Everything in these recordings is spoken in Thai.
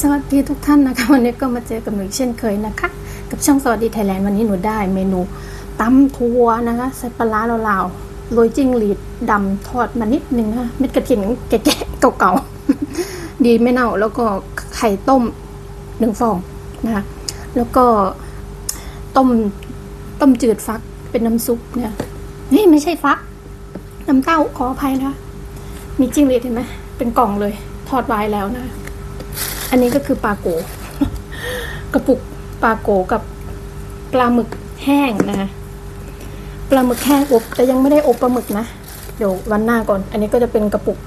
สวัสดีทุกท่านนะคะวันนี้ก็มาเจอกับหนูเช่นเคยนะคะ กับช่องสวัสดีไทยแลนด์วันนี้หนูได้เมนูตำทัวนะคะใส่ปลาลาวๆโรยจิ้งหรีดดำทอดมานิดนึงนะคะเม็ดกระเทียมแก่ๆเก่าๆดีไม่เน่าแล้วก็ไข่ต้มหนึ่งฟองนะคะแล้วก็ต้มต้มจืดฟักเป็นน้ำซุปเนี่ยนี่ไม่ใช่ฟัก น้ำเต้าขออภัยนะคะมีจิ้งหรีดเห็นไหมเป็นกล่องเลยทอดไว้แล้วนะ อันนี้ก็คือปลาโก กระปุกปลาโกกับปลาหมึกแห้งนะคะปลาหมึกแห้งอบแต่ยังไม่ได้อบปลาหมึกนะ เดี๋ยววันหน้าก่อน อันนี้ก็จะเป็นกระปุก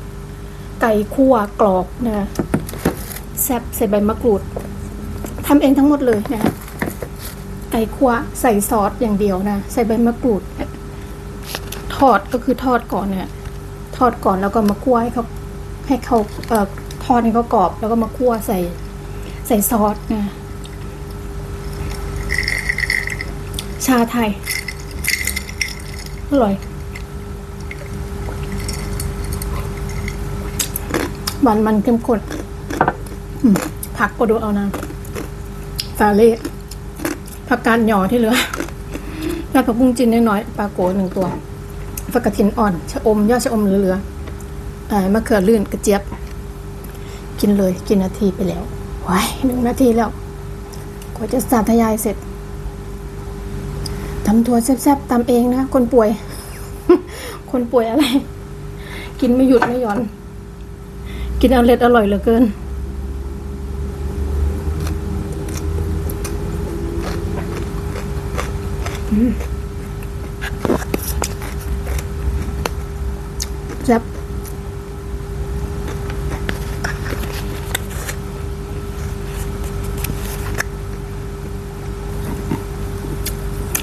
ไก่คั่วกรอบนะคะแซ่บใส่ใบมะกรูดทำเองทั้งหมดเลยนะคะไก่คั่วใส่ซอสอย่างเดียวนะ ใส่ใบมะกรูด ทอดก็คือทอดก่อนเนี่ยทอดก่อนแล้วก็มาคั่วให้เขาให้เขาเอ่อ อดให้เขากรอบ แล้วก็มาคั่วใส่ใส่ซอสนะชาไทย อร่อย หวานมันเข้มข้นผักก็ดูเอานะสาเล่ผักกาดหย่อที่เหลือแล้วผักบุ้งจินน้อยๆปลาโกหนึ่งตัวฝักกระถินอ่อน ชะอมยอดชะอมเหลือๆอ่ามะเขือลื่นกระเจี๊ยบ กินเลยกินนาทีไปแล้วว้ายหนึ่งนาทีแล้วกว่าจะสาธยายเสร็จทำทัวร์แซ่บๆตำเองนะคนป่วย คนป่วยอะไร กินไม่หยุดไม่หย่อน กินเอาเล็ดอร่อยเหลือเกิน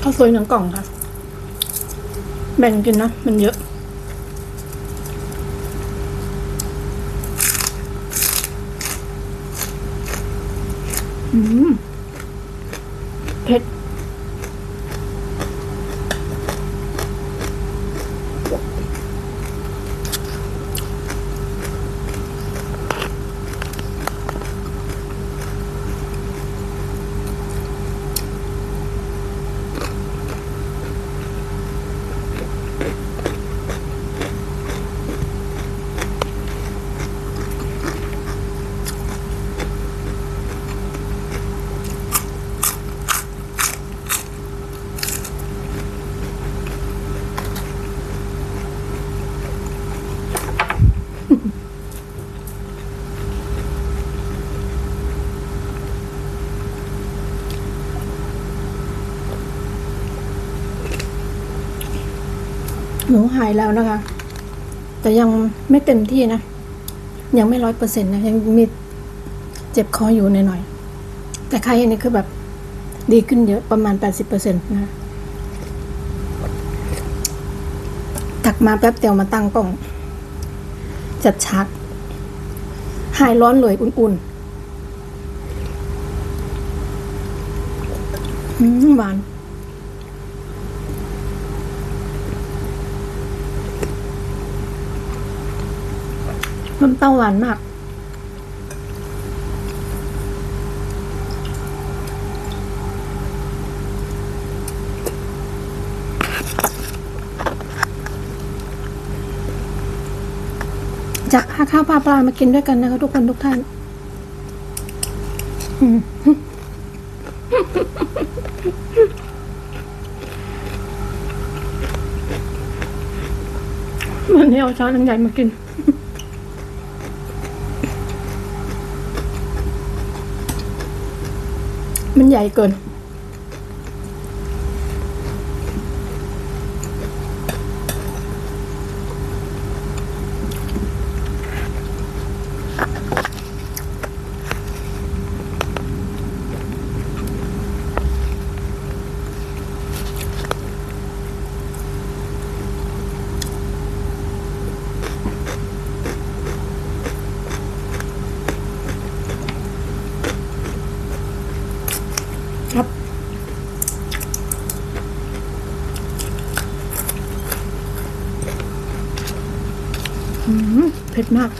ข้าวสวยหนังกล่องค่ะ แบ่งกินนะ มันเยอะ หนูหายแล้วนะคะ แต่ยังไม่เต็มที่นะ ยังไม่ร้อยเปอร์เซ็นต์นะ ยังมีเจ็บคออยู่หน่อยๆแต่ไข้นนี้คือแบบดีขึ้นเยอะประมาณแปดสิบเปอร์เซ็นต์นะตักมาแป๊บเดียวมาตั้งกล้อง จัดชาร์จหายร้อนเลยอุ่นๆอืมหวาน น้ำเต้าหวานมากจากพาข้าวปลาปลามากินด้วยกันนะคะทุกคนทุกท่าน มันนี้เอาช้อนอันใหญ่มากิน มันใหญ่เกิน เผ็ดมาก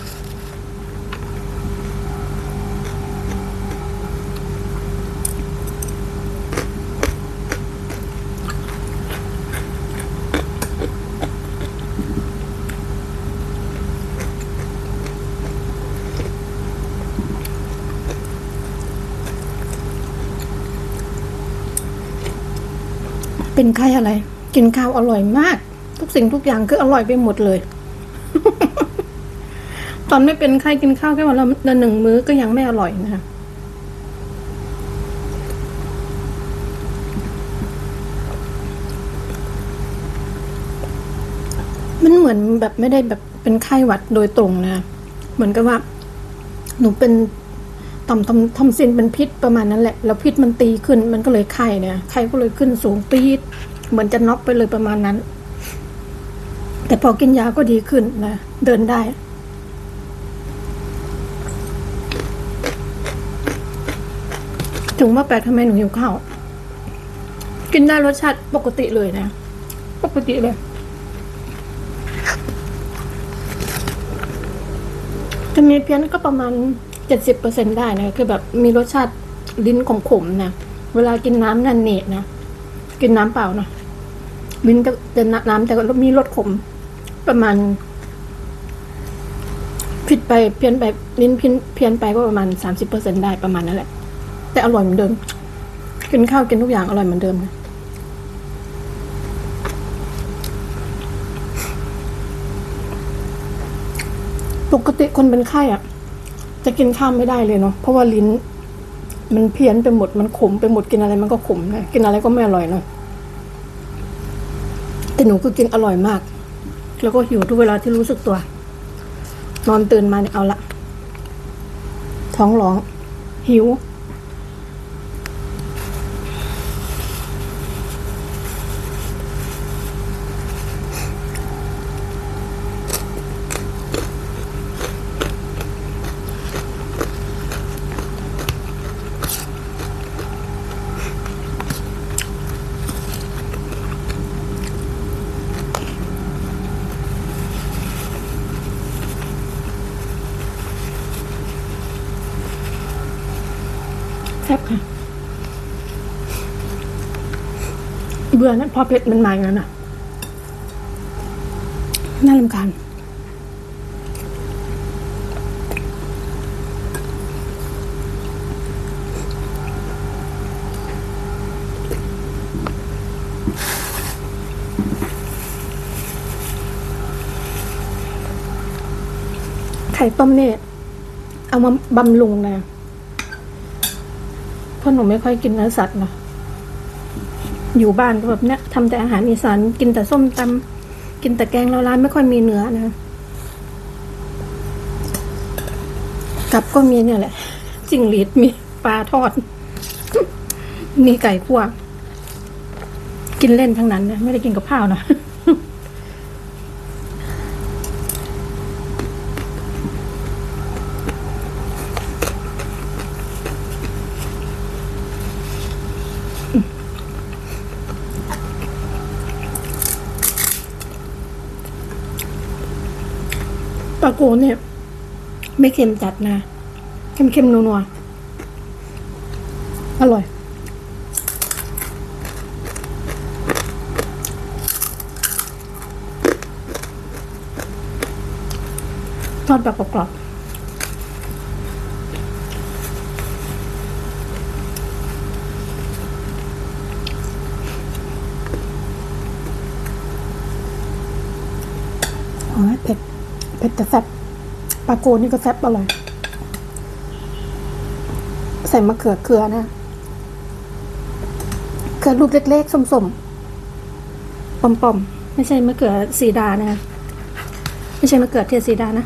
เป็นไข้อะไร กินข้าวอร่อยมาก ทุกสิ่งทุกอย่างคืออร่อยไปหมดเลย ตอนไม่เป็นไข้กินข้าวแค่วันละหนึ่งมื้อก็ยังไม่อร่อยนะคะมันเหมือนแบบไม่ได้แบบเป็นไข้หวัดโดยตรงนะ เหมือนกับว่า หนูเป็นต่อมทอมทอมซินเป็นพิษประมาณนั้นแหละ แล้วพิษมันตีขึ้น มันก็เลยไข้เนี่ยไข้ก็เลยขึ้นสูงปี๊ดเหมือนจะน็อกไปเลยประมาณนั้น แต่พอกินยาก็ดีขึ้นนะ เดินได้ ถึงว่าแปลกทำไมหนูหิวข้าว กินได้รสชาติปกติเลยนะ ปกติเลย จะมีเพี้ยนก็ประมาณเจ็ดสิบเปอร์เซ็นได้นะ คือแบบมีรสชาติลิ้นของขมๆนะ เวลากินน้ำนั่นเนตนะ กินน้ำเปล่านะ ลิ้นก็จะน้ำแต่ก็มีรสขม ประมาณ ผิดไปเพี้ยนไปลิ้นเพี้ยนเพี้ยนไปก็ประมาณสามสิบเปอร์เซ็นได้ประมาณนั้นแหละ แต่อร่อยเหมือนเดิม กินข้าวกินทุกอย่างอร่อยเหมือนเดิมนะปกติคนเป็นไข้อะจะกินข้าวไม่ได้เลยเนาะเพราะว่าลิ้น มันเพี้ยนไปหมดมันขมไปหมดกินอะไรมันก็ขมนะกินอะไรก็ไม่อร่อยเนาะแต่หนูก็กินอร่อยมาก แล้วก็หิวทุกเวลาที่รู้สึกตัว นอนตื่นมาเนี่ยเอาละท้องร้อง หิว แซ่บค่ะ เบื่อนะพอเผ็ดมันมาอย่างนั้นอะ น่ารำคาญไข่ต้มเนี่ยเอามาบำรุงนะ ราะหนูไม่ค่อยกินเนื้อสัตว์เนาะอยู่บ้านก็แบบเนี้ยทำแต่อาหารอีสานกินแต่ส้มตำกินแต่แกงเราร้านไม่ค่อยมีเนื้อนะกับก็มีเนี่ยแหละจิงหรีดมีปลาทอด มีไก่คั่วกินเล่นทั้งนั้นนะไม่ได้กินกับข้าวนะ ปลาโกเนี่ย ไม่เค็มจัดนะเค็มๆนัวๆอร่อย ทอดแบบกรอบๆโอ้ยเผ็ด เผ็ดแต่แซ่บปลาโกนี่ก็แซ่บอร่อย ใส่มะเขือเกลือนะเกลือลูกเล็กๆส้มๆปอมๆ ไม่ใช่มะเขือสีดานะ ไม่ใช่มะเขือเทศสีดานะ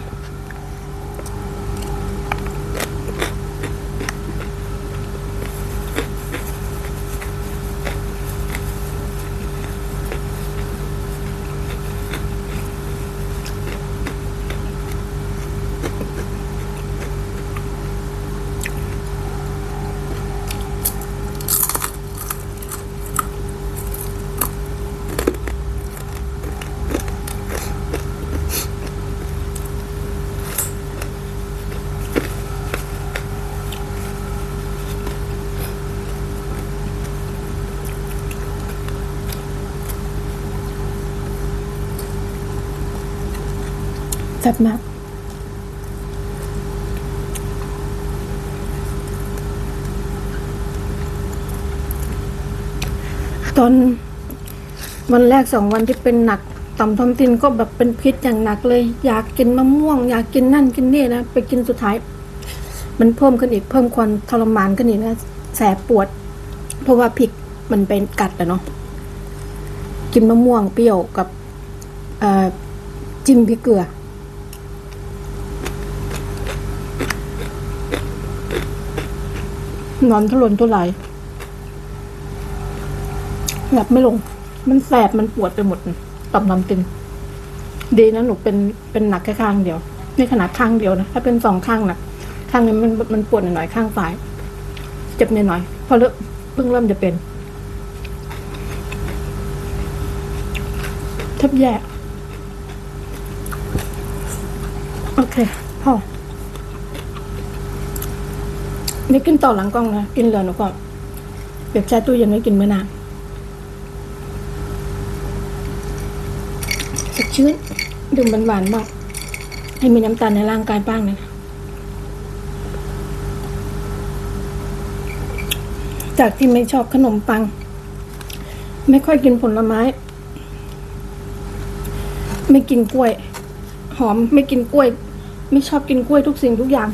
แซ่บมาก ตอนวันแรกสองวันที่เป็นหนักต่อมทอมตินก็แบบเป็นพิษอย่างหนักเลย อยากกินมะม่วง อยากกินนั่นกินนี่นะไปกินสุดท้าย มันเพิ่มขึ้นอีกเพิ่มความทรมานขึ้นอีกนะแสบปวด เพราะว่าพริกมันเป็นกัดอะเนาะกินมะม่วงเปรี้ยวกับจิ้มพริกเกลือ นอนทุรนทุรายหลับไม่ลง มันแสบมันปวดไปหมดต่อมน้ำตินดีนะหนูเป็นเป็นหนักแค่ข้างเดียว นี่ขนาดข้างเดียวนะ ถ้าเป็นสองข้างหนัก ข้างนี้มันมันปวดหน่อยข้างซ้าย เจ็บหน่อยๆพอเริ่มเพิ่งเริ่มจะเป็นแทบแย่โอเคพอ นี่กินต่อหลังกล้องนะกินเหลือหนูก่อนเก็บแช่ตู้เย็นไว้กินเมื่อนานสดชื่นดื่มหวานๆมากให้มีน้ำตาลในร่างกายบ้างนะจากที่ไม่ชอบขนมปัง ไม่ค่อยกินผลไม้ ไม่กินกล้วย หอมไม่กินกล้วย ไม่ชอบกินกล้วยทุกสิ่งทุกอย่าง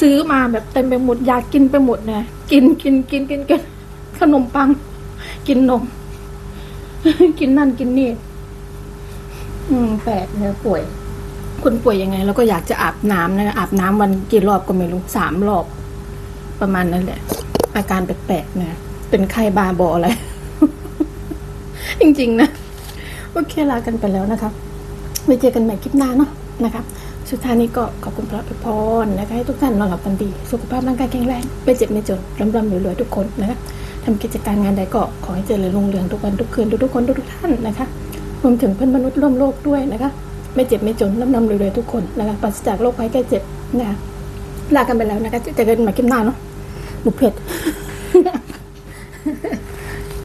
ซื้อมาแบบเต็มไปหมดอยากกินไปหมดเนะกินกินกินกินกินขนมปัง กินนม กินนั่นกินนี่ อืมแปลกเนื้อป่วย คนป่วยยังไง แล้วก็อยากจะอาบน้ำนะอาบน้ำวันกี่รอบก็ไม่รู้สามรอบ ประมาณนั้นแหละ อาการแปลกๆนะเป็นไข้บาบออะไร จริง ๆ นะ โอเคลากันไปแล้วนะครับไว้เจอกันใหม่คลิปหน้าเนาะนะครับ สุดท้ายนี้ก็ขอบคุณพระอวยพรนะคะให้ทุกท่านนอนหลับฝันดี สุขภาพร่างกายแข็งแรงไม่เจ็บไม่จนร่ำรำรวยๆทุกคนนะคะทำกิจการงานใดก็ขอให้เจริญรุ่งเรืองทุกวันทุกคืนทุกๆคนทุกท่านนะคะรวมถึงเพื่อนมนุษย์ร่วมโลกด้วยนะคะไม่เจ็บไม่จนร่ำรำรวยๆทุกคนนะคะปราศจากโรคภัยแก้เจ็บนะคะลากันไปแล้วนะคะเจอกันใหม่คลิปหน้าเนาะหนูเผ็ด